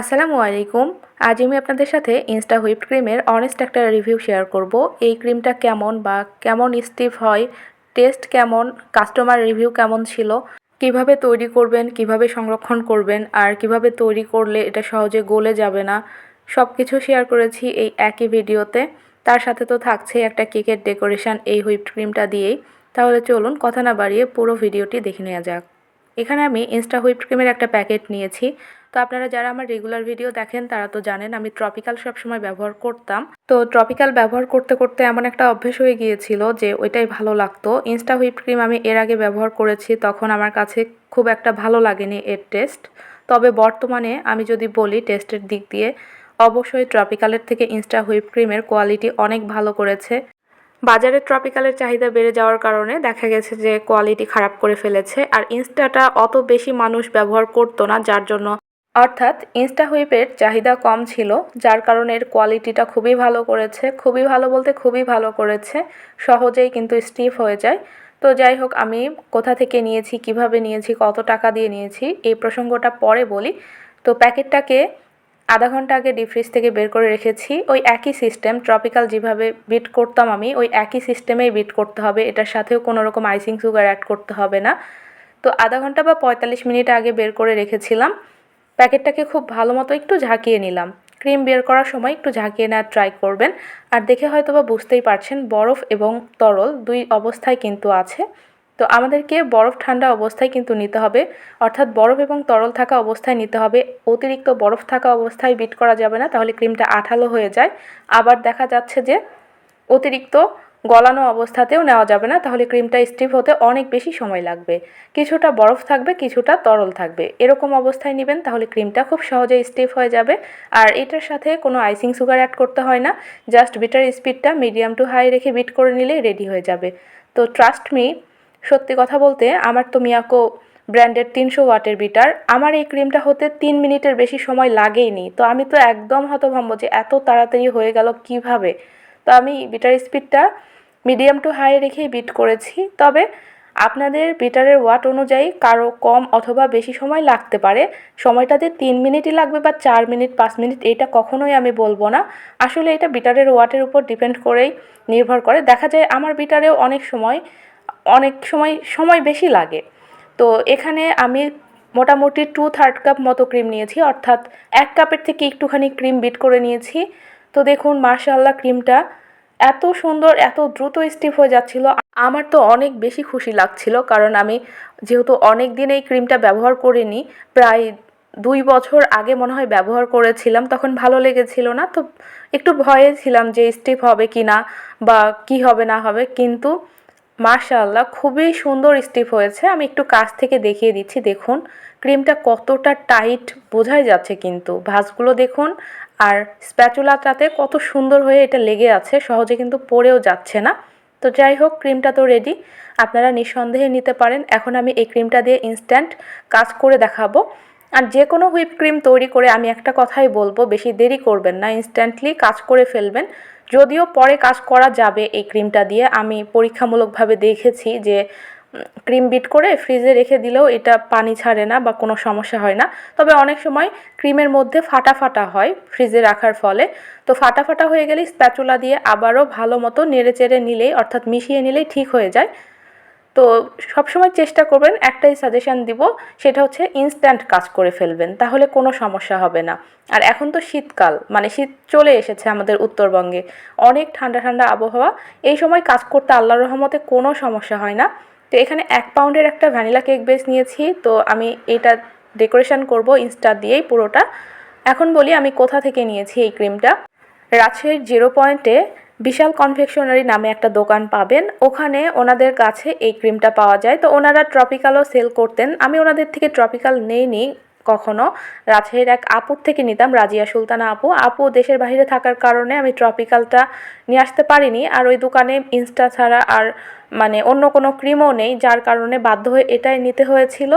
আসসালামু আলাইকুম। আজ আমি আপনাদের সাথে ইনস্টা হুইপ ক্রিমের অনেস্ট একটা রিভিউ শেয়ার করব। এই ক্রিমটা কেমন বা কেমন স্টিফ হয় টেস্ট কেমন কাস্টমার রিভিউ কেমন ছিল, কীভাবে তৈরি করবেন, কীভাবে সংরক্ষণ করবেন, আর কীভাবে তৈরি করলে এটা সহজে গলে যাবে না সব কিছু শেয়ার করেছি এই একই ভিডিওতে তার সাথে তো থাকছে একটা কেকের ডেকোরেশন এই হুইপ ক্রিমটা দিয়েই। তাহলে চলুন কথা না বাড়িয়ে পুরো ভিডিওটি দেখে নেওয়া যাক। এখানে আমি ইনস্টা হুইপ ক্রিমের একটা প্যাকেট নিয়েছি। তো আপনারা যারা আমার রেগুলার ভিডিও দেখেন, তারা তো জানেন আমি ট্রপিক্যাল সবসময় ব্যবহার করতাম। তো ট্রপিক্যাল ব্যবহার করতে করতে এমন একটা অভ্যেস হয়ে গিয়েছিল যে ওইটাই ভালো লাগতো। ইনস্টা হুইপ ক্রিম আমি এর আগে ব্যবহার করেছি, তখন আমার কাছে খুব একটা ভালো লাগেনি এর টেস্ট তবে বর্তমানে আমি যদি বলি টেস্টের দিক দিয়ে, অবশ্যই ট্রপিক্যালের থেকে ইনস্টা হুইপ ক্রিমের কোয়ালিটি অনেক ভালো করেছে। বাজারে ট্রপিক্যালের চাহিদা বেড়ে যাওয়ার কারণে দেখা গেছে যে কোয়ালিটি খারাপ করে ফেলেছে। আর ইনস্টাটা অত বেশি মানুষ ব্যবহার করতো না, যার জন্য অর্থাৎ ইনস্টা হুইপের চাহিদা কম ছিল, যার কারণে এর কোয়ালিটিটা খুবই ভালো করেছে, খুবই ভালো বলতে খুবই ভালো করেছে, সহজেই কিন্তু স্টিফ হয়ে যায়। তো যাই হোক, আমি কোথা থেকে নিয়েছি, কীভাবে নিয়েছি, কত টাকা দিয়ে নিয়েছি, এই প্রসঙ্গটা পরে বলি। তো প্যাকেটটাকে আধা ঘণ্টা আগে ডিপ ফ্রিজ থেকে বের করে রেখেছি। ওই একই সিস্টেম ট্রপিক্যাল যেভাবে বিট করতাম আমি, ওই একই সিস্টেমেই বিট করতে হবে। এটার সাথেও কোনো রকম আইসিং সুগার অ্যাড করতে হবে না। তো আধা ঘণ্টা বা পঁয়তাল্লিশ মিনিট আগে বের করে রেখেছিলাম। প্যাকেটটাকে খুব ভালো মতো একটু ঝাঁকিয়ে নিলাম। ক্রিম বের করার সময় একটু ঝাঁকিয়ে নেওয়ার ট্রাই করবেন। আর দেখে হয়তো বা বুঝতেই পারছেন, বরফ এবং তরল দুই অবস্থায় কিন্তু আছে। তো আমাদেরকে বরফ ঠান্ডা অবস্থায় কিন্তু নিতে হবে। অর্থাৎ বরফ এবং তরল থাকা অবস্থায় নিতে হবে। অতিরিক্ত বরফ থাকা অবস্থায় বিট করা যাবে না, তাহলে ক্রিমটা আঠালো হয়ে যায়। আবার দেখা যাচ্ছে যে অতিরিক্ত গলানো অবস্থাতেও নেওয়া যাবে না, তাহলে ক্রিমটা স্টিফ হতে অনেক বেশি সময় লাগবে। কিছুটা বরফ থাকবে, কিছুটা তরল থাকবে। এরকম অবস্থায় নেবেন, তাহলে ক্রিমটা খুব সহজে স্টিফ হয়ে যাবে। আর এটার সাথে কোনো আইসিং সুগার অ্যাড করতে হয় না, জাস্ট বিটার স্পিডটা মিডিয়াম টু হাই রেখে বিট করে নিলেই রেডি হয়ে যাবে। তো ট্রাস্ট মি, সত্যি কথা বলতে আমার তো মিয়াকো ব্র্যান্ডের তিনশো ওয়াটের বিটার। আমার এই ক্রিমটা হতে তিন মিনিটের বেশি সময় লাগেইনি তো আমি তো একদম হতভম্ব যে এত তাড়াতাড়ি হয়ে গেল কীভাবে? তো আমি বিটার স্পিডটা মিডিয়াম টু হাই রেখেই বিট করেছি। তবে আপনাদের বিটারের ওয়াট অনুযায়ী কারও কম অথবা বেশি সময় লাগতে পারে। সময়টাতে তিন মিনিটই লাগবে বা চার মিনিট, পাঁচ মিনিট, এটা কখনোই আমি বলব না। আসলে এটা বিটারের ওয়াটের উপর ডিপেন্ড করেই নির্ভর করে। দেখা যায় আমার বিটারেও অনেক সময় অনেক সময় সময় বেশি লাগে। তো এখানে আমি মোটামুটি টু থার্ড কাপ মতো ক্রিম নিয়েছি, অর্থাৎ এক কাপের থেকে একটুখানি ক্রিম বিট করে নিয়েছি। তো দেখুন মার্শাল্লাহ ক্রিমটা এত সুন্দর, এত দ্রুত স্টিফ হয়ে যাচ্ছিল। আমার তো অনেক বেশি খুশি লাগছিল কারণ আমি যেহেতু অনেক দিন এই ক্রিমটা ব্যবহার করিনি, প্রায় দুই বছর আগে মনে হয় ব্যবহার করেছিলাম, তখন ভালো লেগেছিল না। তো একটু ভয়ে ছিলাম যে স্টিফ হবে কি না বা কি হবে না হবে, কিন্তু মাশাআল্লাহ খুবই সুন্দর স্টিফ হয়েছে। আমি একটু কাছ থেকে দেখিয়ে দিচ্ছি, দেখুন। ক্রিমটা কতটা টাইট বোঝাই যাচ্ছে কিন্তু। ভাঁজগুলো দেখুন আর স্প্যাচুলাটাতে কত সুন্দর হয়ে এটা লেগে আছে, সহজে কিন্তু পড়েও যাচ্ছে না। তো যাই হোক, ক্রিমটা তো রেডি আপনারা নিঃসন্দেহে নিতে পারেন। এখন আমি এই ক্রিমটা দিয়ে ইনস্ট্যান্ট কাজ করে দেখাবো। আর যে কোনো হুইপ ক্রিম তৈরি করে আমি একটা কথাই বলব, বেশি দেরি করবেন না ইনস্ট্যান্টলি কাজ করে ফেলবেন। যদিও পরে কাজ করা যাবে এই ক্রিমটা দিয়ে, আমি পরীক্ষামূলকভাবে দেখেছি যে ক্রিম বিট করে ফ্রিজে রেখে দিলেও এটা পানি ছাড়ে না বা কোনো সমস্যা হয় না। তবে অনেক সময় ক্রিমের মধ্যে ফাটা ফাটা হয় ফ্রিজে রাখার ফলে। তো ফাটা ফাটা হয়ে গেলে স্প্যাচুলা দিয়ে আবারও ভালো মতো নেড়ে চেড়ে নিলেই, অর্থাৎ মিশিয়ে নিলেই ঠিক হয়ে যায়। তো সবসময় চেষ্টা করবেন, একটাই সাজেশান দিব, সেটা হচ্ছে ইনস্ট্যান্ট কাজ করে ফেলবেন, তাহলে কোনো সমস্যা হবে না। আর এখন তো শীতকাল মানে শীত চলে এসেছে আমাদের উত্তরবঙ্গে। অনেক ঠান্ডা ঠান্ডা আবহাওয়া, এই সময় কাজ করতে আল্লাহর রহমতে কোনো সমস্যা হয় না। তো এখানে এক পাউন্ডের একটা ভ্যানিলা কেক বেস নিয়েছি, তো আমি এটা ডেকোরেশন করব ইনস্টা দিয়েই পুরোটা। এখন বলি আমি কোথা থেকে নিয়েছি এই ক্রিমটা। রাজশাহীর জিরো পয়েন্টে বিশাল কনফেকশনারি নামে একটা দোকান পাবেন। ওখানে ওনাদের কাছে এই ক্রিমটা পাওয়া যায়। তো ওনারা ট্রপিক্যালও সেল করতেন। আমি ওনাদের থেকে ট্রপিক্যাল নেইনি কখনো। রাজশাহীর এক আপুর থেকে নিতাম, রাজিয়া সুলতানা আপু। আপু দেশের বাইরে থাকার কারণে আমি ট্রপিক্যালটা নিয়ে আসতে পারিনি। আর ওই দোকানে ইনস্টা ছাড়া আর মানে অন্য কোনো ক্রিমও নেই, যার কারণে বাধ্য হয়ে এটাই নিতে হয়েছিল।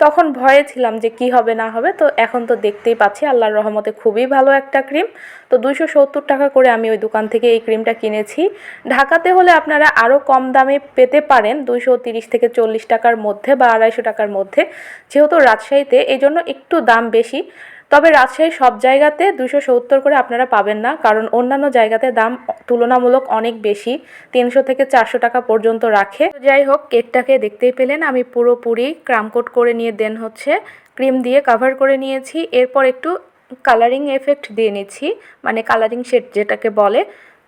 তখন ভয়ে ছিলাম যে কি হবে, না হবে। তো এখন তো দেখতেই পাচ্ছি, আল্লাহর রহমতে খুবই ভালো একটা ক্রিম তো দুইশো সত্তর টাকা করে আমি ওই দোকান থেকে এই ক্রিমটা কিনেছি। ঢাকাতে হলে আপনারা আরও কম দামে পেতে পারেন, দুইশো তিরিশ থেকে চল্লিশ টাকার মধ্যে বা আড়াইশো টাকার মধ্যে। যেহেতু রাজশাহীতে এই জন্য একটু দাম বেশি। তবে রাজশাহী সব জায়গাতে দুশো সত্তর করে আপনারা পাবেন না, কারণ অন্যান্য জায়গাতে দাম তুলনামূলক অনেক বেশি, তিনশো থেকে চারশো টাকা পর্যন্ত রাখে। যাই হোক, কেকটাকে দেখতেই পেলেন, আমি পুরোপুরি ক্রামকোট করে নিয়ে দেন হচ্ছে, ক্রিম দিয়ে কাভার করে নিয়েছি, এরপর একটু কালারিং এফেক্ট দিয়ে নিচ্ছি মানে কালারিং শেড যেটাকে বলে,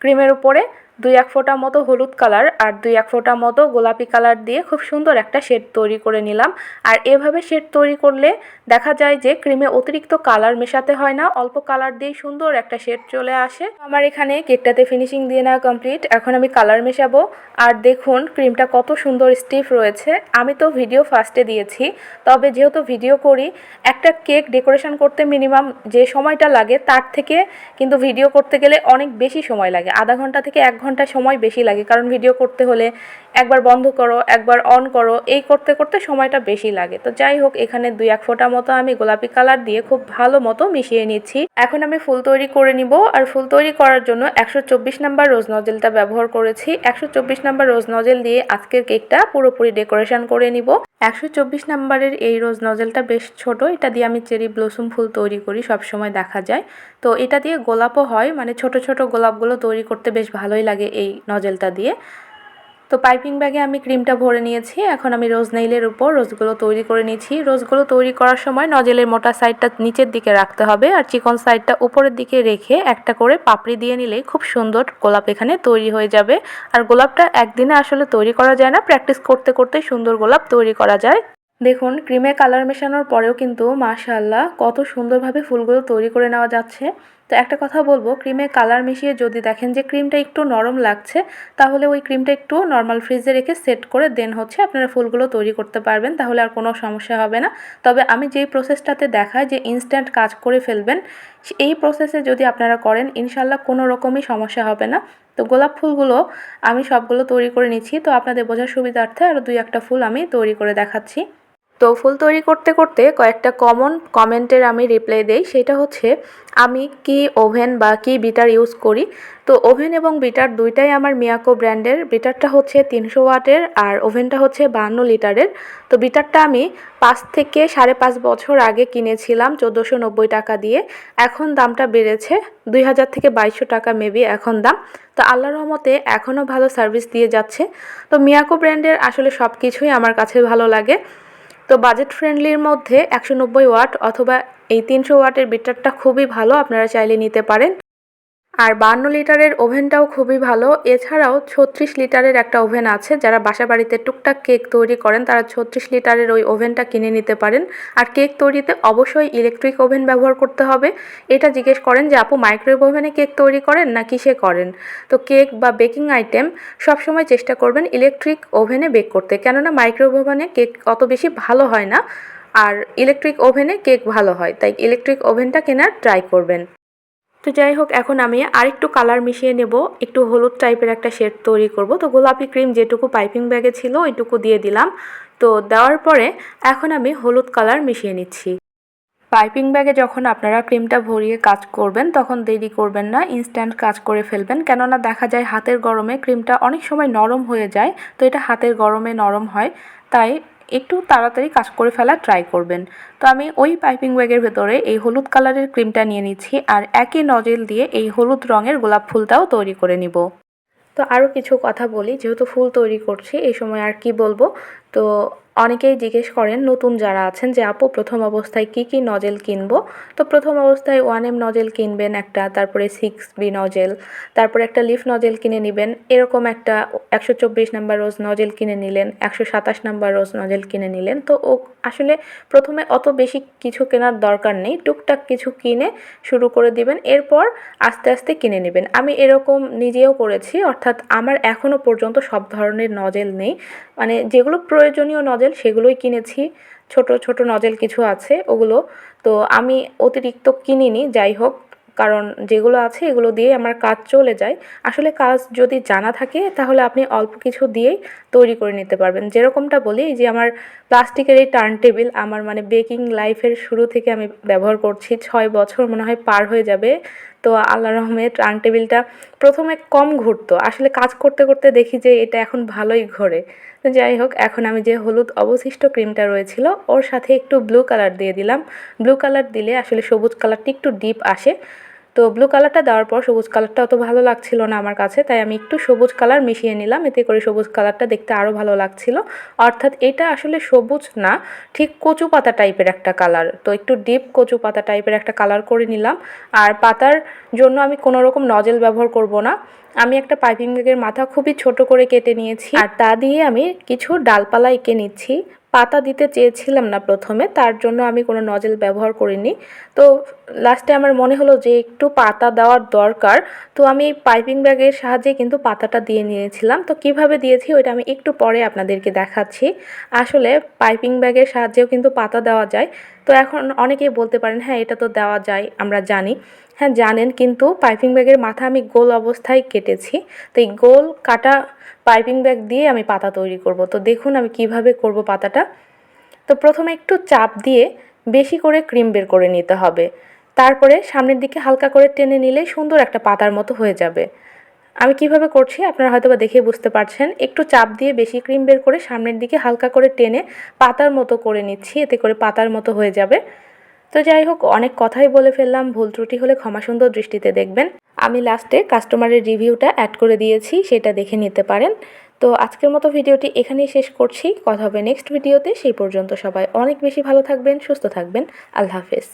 ক্রিমের উপরে। দুই এক ফোঁটা মতো হলুদ কালার আর দুই এক ফোঁটা মতো গোলাপি কালার দিয়ে খুব সুন্দর একটা শেড তৈরি করে নিলাম। আর এভাবে শেড তৈরি করলে দেখা যায় যে ক্রিমে অতিরিক্ত কালার মেশাতে হয় না, অল্প কালার দিয়েই সুন্দর একটা শেড চলে আসে। আমার এখানে কেকটাতে ফিনিশিং দিয়ে নেওয়া কমপ্লিট। এখন আমি কালার মেশাবো। আর দেখুন, ক্রিমটা কত সুন্দর স্টিফ রয়েছে। আমি তো ভিডিও ফার্স্টে দিয়েছি, তবে যেহেতু ভিডিও করি, একটা কেক ডেকোরেশন করতে মিনিমাম যে সময়টা লাগে, তার থেকে কিন্তু ভিডিও করতে গেলে অনেক বেশি সময় লাগে। আধা ঘণ্টা থেকে এক ঘণ্টা সময় বেশি লাগে, কারণ ভিডিও করতে হলে একবার বন্ধ করো, একবার অন করো, এই করতে করতে সময়টা বেশি লাগে। তো যাই হোক, এখানে দুই এক ফোঁটা মতো আমি গোলাপি কালার দিয়ে খুব ভালো মতো মিশিয়ে নিচ্ছি। এখন আমি ফুল তৈরি করে নিব, আর ফুল তৈরি করার জন্য একশো চব্বিশ নাম্বার রোজ নজেলটা ব্যবহার করেছি। একশো চব্বিশ নাম্বার রোজ নজেল দিয়ে আজকের কেকটা পুরোপুরি ডেকোরেশন করে নিব। একশো চব্বিশ নাম্বারের এই রোজ নজেলটা বেশ ছোট। এটা দিয়ে আমি চেরি ব্লসুম ফুল তৈরি করি সব সময় দেখা যায়। তো এটা দিয়ে গোলাপও হয় মানে ছোট ছোট গোলাপগুলো তৈরি করতে বেশ ভালোই লাগে এই নজেলটা দিয়ে। তো পাইপিং ব্যাগে আমি ক্রিমটা ভরে নিয়েছি। এখন আমি রোজ নেইলের উপর রোজগুলো তৈরি করে নিয়েছি রোজগুলো তৈরি করার সময় নজেলের মোটা সাইডটা নিচের দিকে রাখতে হবে আর চিকন সাইডটা উপরের দিকে রেখে একটা করে পাপড়ি দিয়ে নিলেই খুব সুন্দর গোলাপ এখানে তৈরি হয়ে যাবে। আর গোলাপটা একদিনে আসলে তৈরি করা যায় না প্র্যাকটিস করতে করতে সুন্দর গোলাপ তৈরি করা যায়। দেখুন, ক্রিমে কালার মেশানোর পরেও কিন্তু মাশাল্লাহ কত সুন্দরভাবে ফুলগুলো তৈরি করে নেওয়া যাচ্ছে। তো একটা কথা বলব, ক্রিমে কালার মিশিয়ে যদি দেখেন যে ক্রিমটা একটু নরম লাগছে, তাহলে ওই ক্রিমটা একটু নর্মাল ফ্রিজে রেখে সেট করে দেন হচ্ছে আপনারা ফুলগুলো তৈরি করতে পারবেন, তাহলে আর কোনো সমস্যা হবে না। তবে আমি যেই প্রসেসটাতে দেখাই যে ইনস্ট্যান্ট কাজ করে ফেলবেন, এই প্রসেসে যদি আপনারা করেন ইনশাল্লাহ কোনো রকমই সমস্যা হবে না। তো গোলাপ ফুলগুলো আমি সবগুলো তৈরি করে নিচ্ছি, তো আপনাদের বোঝার সুবিধার্থে আরও দুই একটা ফুল আমি তৈরি করে দেখাচ্ছি। তো ফুল তৈরি করতে করতে কয়েকটা কমন কমেন্টের আমি রিপ্লাই দেই। সেটা হচ্ছে, আমি কি ওভেন বা কি বিটার ইউজ করি? তো ওভেন এবং বিটার দুইটাই আমার মিয়াকো ব্র্যান্ডের বিটারটা হচ্ছে তিনশো ওয়াটের আর ওভেনটা হচ্ছে বাহান্ন লিটারের তো বিটারটা আমি পাঁচ থেকে সাড়ে পাঁচ বছর আগে কিনেছিলাম চোদ্দোশো নব্বই টাকা দিয়ে। এখন দামটা বেড়েছে দুই হাজার থেকে বাইশশো টাকা মেবি এখন দাম। তো আল্লাহ রহমতে এখনও ভালো সার্ভিস দিয়ে যাচ্ছে। তো মিয়াকো ব্র্যান্ডের আসলে সব কিছুই আমার কাছে ভালো লাগে। তো বাজেট ফ্রেন্ডলির মধ্যে একশো নব্বই ওয়াট অথবা এই তিনশো ওয়াটের বিটারটা খুবই ভালো, আপনারা চাইলে নিতে পারেন। আর বান্ন লিটারের ওভেনটাও খুবই ভালো। এছাড়াও ছত্রিশ লিটারের একটা ওভেন আছে, যারা বাসা বাড়িতে টুকটাক কেক তৈরি করেন, তারা ছত্রিশ লিটারের ওই ওভেনটা কিনে নিতে পারেন। আর কেক তৈরিতে অবশ্যই ইলেকট্রিক ওভেন ব্যবহার করতে হবে। এটা জিজ্ঞেস করেন যে, আপু মাইক্রোওয়েভ ওভেনে কেক তৈরি করেন না কিসে করেন? তো কেক বা বেকিং আইটেম সবসময় চেষ্টা করবেন ইলেকট্রিক ওভেনে বেক করতে। কেননা মাইক্রোওয়েভ ওভেনে কেক অত বেশি ভালো হয় না, আর ইলেকট্রিক ওভেনে কেক ভালো হয়, তাই ইলেকট্রিক ওভেনটা কেনার ট্রাই করবেন। তো যাই হোক এখন আমি আরেকটু কালার মিশিয়ে নেব। একটু হলুদ টাইপের একটা শেড তৈরি করব। তো গোলাপি ক্রিম যেটুকু পাইপিং ব্যাগে ছিল, ওইটুকু দিয়ে দিলাম। তো দেওয়ার পরে এখন আমি হলুদ কালার মিশিয়ে নিচ্ছি। পাইপিং ব্যাগে যখন আপনারা ক্রিমটা ভরিয়ে কাজ করবেন, তখন দেরি করবেন না ইনস্ট্যান্ট কাজ করে ফেলবেন। কেননা দেখা যায় হাতের গরমে ক্রিমটা অনেক সময় নরম হয়ে যায়, তো এটা হাতের গরমে নরম হয়। তাই একটু তাড়াতাড়ি কাজ করে ফেলা ট্রাই করবেন। তো আমি ওই পাইপিং ব্যাগের ভেতরে এই হলুদ কালারের ক্রিমটা নিয়ে নিচ্ছি আর একই নজেল দিয়ে এই হলুদ রঙের গোলাপ ফুলটাও তৈরি করে নিব। তো আরও কিছু কথা বলি, যেহেতু ফুল তৈরি করছি, এই সময় আর কি বলব? তো অনেকেই জিজ্ঞেস করেন, নতুন যারা আছেন যে, আপু, প্রথম অবস্থায় কি কি নজেল কিনবো? তো প্রথম অবস্থায় ওয়ান এম নজেল কিনবেন একটা, তারপরে সিক্স বি নজেল তারপরে একটা লিফ নজেল কিনে নেবেন, এরকম একটা একশো চব্বিশ নাম্বার রোজ নজেল কিনে নিলেন, একশো সাতাশ নাম্বার রোজ নজেল কিনে নিলেন। তো ও আসলে প্রথমে অত বেশি কিছু কেনার দরকার নেই, টুকটাক কিছু কিনে শুরু করে দিবেন, এরপর আস্তে আস্তে কিনে নেবেন। আমি এরকম নিজেও করেছি, অর্থাৎ আমার এখনও পর্যন্ত সব ধরনের নজেল নেই। মানে যেগুলো প্রয়োজনীয় নজেল সেগুলোই কিনেছি। ছোট ছোট নজেল কিছু আছে ওগুলো। তো আমি অতিরিক্ত কিনিনি, যাই হোক, কারণ যেগুলো আছে এগুলো দিয়ে আমার কাজ চলে যায়। আসলে কাজ যদি জানা থাকে, তাহলে আপনি অল্প কিছু দিয়েই তৈরি করে নিতে পারবেন। যেরকমটা বলি যে আমার প্লাস্টিকের এই টার্ন টেবিল আমার মানে বেকিং লাইফের শুরু থেকে আমি ব্যবহার করছি, ছয় বছর মনে হয় পার হয়ে যাবে। তো আল্লাহ রহমে টার্ন টেবিলটা প্রথমে কম ঘুরতো। আসলে কাজ করতে করতে দেখি যে এটা এখন ভালোই ঘোরে। তো যাই হোক, এখন আমি যে হলুদ অবশিষ্ট ক্রিমটা রয়েছিল, ওর সাথে একটু ব্লু কালার দিয়ে দিলাম। ব্লু কালার দিলে আসলে সবুজ কালারটি একটু ডিপ আসে। তো ব্লু কালারটা দেওয়ার পর সবুজ কালারটা অত ভালো লাগছিল না আমার কাছে, তাই আমি একটু সবুজ কালার মিশিয়ে নিলাম, এতে করে সবুজ কালারটা দেখতে আরও ভালো লাগছিল। অর্থাৎ এটা আসলে সবুজ না, ঠিক কচু পাতা টাইপের একটা কালার তো একটু ডিপ কচু পাতা টাইপের একটা কালার করে নিলাম। আর পাতার জন্য আমি কোনো রকম নজেল ব্যবহার করব না। আমি একটা পাইপিং ব্যাগের মাথা খুবই ছোট করে কেটে নিয়েছি। আর তা দিয়ে আমি কিছু ডালপালা এঁকে নিচ্ছি। পাতা দিতে চেয়েছিলাম না প্রথমে, তার জন্য আমি কোনো নজেল ব্যবহার করিনি। তো লাস্টে আমার মনে হলো যে একটু পাতা দেওয়ার দরকার, তো আমি পাইপিং ব্যাগের সাহায্যে কিন্তু পাতাটা দিয়ে নিয়েছিলাম। তো কীভাবে দিয়েছি ওইটা আমি একটু পরে আপনাদেরকে দেখাচ্ছি। আসলে পাইপিং ব্যাগের সাহায্যেও কিন্তু পাতা দেওয়া যায়। তো এখন অনেকেই বলতে পারেন হ্যাঁ এটা তো দেওয়া যায়, আমরা জানি। হ্যাঁ জানেন কিন্তু পাইপিং ব্যাগের মাথা আমি গোল অবস্থায় কেটেছি। তো এই গোল কাটা পাইপিং ব্যাগ দিয়ে আমি পাতা তৈরি করব। তো দেখুন আমি কীভাবে করব পাতাটা। তো প্রথমে একটু চাপ দিয়ে বেশি করে ক্রিম বের করে নিতে হবে। তারপরে সামনের দিকে হালকা করে টেনে নিলে সুন্দর একটা পাতার মতো হয়ে যাবে। আমি কীভাবে করছি আপনারা হয়তো বা দেখে বুঝতে পারছেন। একটু চাপ দিয়ে বেশি ক্রিম বের করে সামনের দিকে হালকা করে টেনে পাতার মতো করে নিচ্ছি, এতে করে পাতার মতো হয়ে যাবে। তো যাই হোক, অনেক কথাই বলে ফেললাম, ভুল ত্রুটি হলে ক্ষমা সুন্দর দৃষ্টিতে দেখবেন। আমি লাস্টে কাস্টমারের রিভিউটা অ্যাড করে দিয়েছি, সেটা দেখে নিতে পারেন। তো আজকের মতো ভিডিওটি এখানেই শেষ করছি, কথা হবে নেক্সট ভিডিওতে, সেই পর্যন্ত সবাই অনেক বেশি ভালো থাকবেন, সুস্থ থাকবেন, আল্লাহ হাফেজ।